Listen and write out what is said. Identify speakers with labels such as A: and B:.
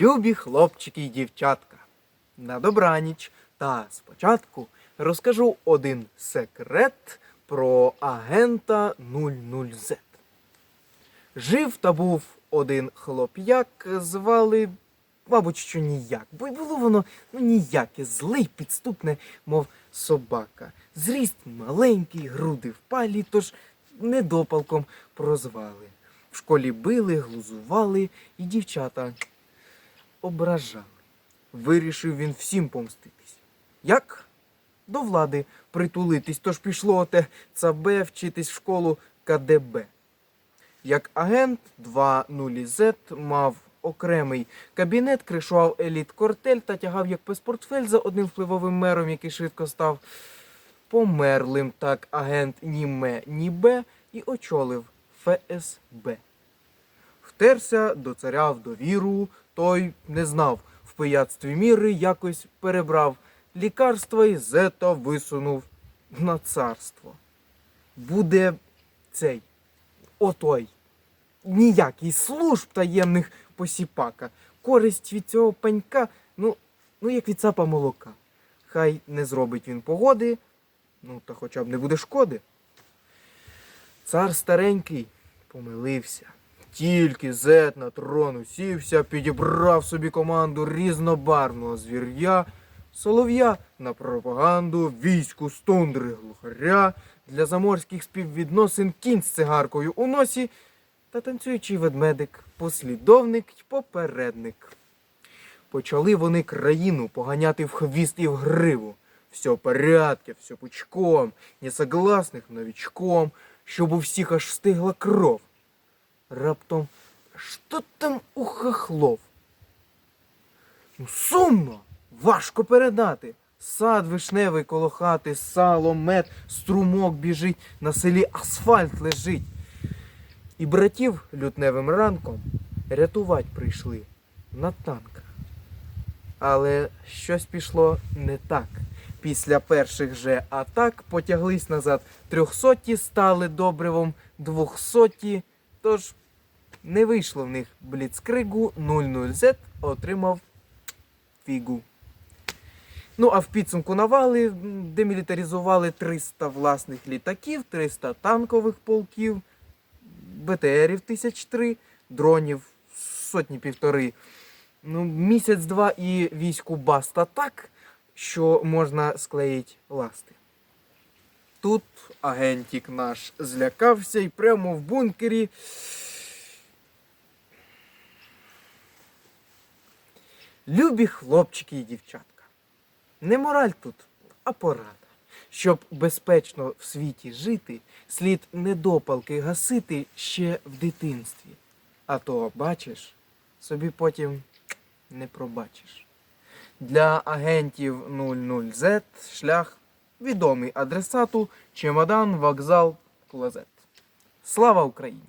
A: Любі хлопчики й дівчатка. На добраніч. Та спочатку розкажу один секрет про агента 00Z. Жив та був один хлоп'як, звали, мабуть, що ніяк, бо й було воно ну, ніяке, зле й підступне, мов собака. Зріст маленький, груди впалі, тож недопалком прозвали. В школі били, глузували, і дівчата ображали. Вирішив він всім помститись. Як? До влади притулитись, тож пішло оте ЦАБ вчитись в школу КДБ. Як агент 2.0Z мав окремий кабінет, кришував еліт кортель та тягав як пес портфель за одним впливовим мером, який швидко став померлим. Так агент ні ме, ні бе і очолив ФСБ. Втерся до царя в довіру, той не знав в пияцтві міри, якось перебрав лікарства і зета висунув на царство. Буде цей отой ніякий служб таємних посіпака. Користь від цього панька, ну, ну як від цапа молока. Хай не зробить він погоди, ну та хоча б не буде шкоди. Цар старенький помилився. Тільки зет на трон усівся, підібрав собі команду різнобарвного звір'я, солов'я на пропаганду, війську з глухаря, для заморських співвідносин кінь з цигаркою у носі та танцюючий ведмедик, послідовник й попередник. Почали вони країну поганяти в хвіст і в гриву. Все порядке, все пучком, несогласних новичком, щоб у всіх аж стигла кров. Раптом, що там у хахлов? Ну, сумно, важко передати. Сад вишневий коло хати, сало, мед, струмок біжить, на селі асфальт лежить. І братів лютневим ранком рятувати прийшли на танках. Але щось пішло не так. Після перших же атак потяглись назад трьохсоті, стали добривом двохсоті, тож не вийшло в них бліцкригу 00Z отримав фігу. Ну, а в підсумку навали демілітаризували 300 власних літаків, 300 танкових полків, БТРів тисяч три, дронів сотні півтори. Ну, місяць-два і війську баста так, що можна склеїть ласти. Тут агентік наш злякався і прямо в бункері. Любі хлопчики і дівчатка. Не мораль тут, а порада. Щоб безпечно в світі жити, слід недопалки гасити ще в дитинстві. А то, бачиш, собі потім не пробачиш. Для агентів 00Z шлях відомий адресату чемодан, вокзал, клозет. Слава Україні!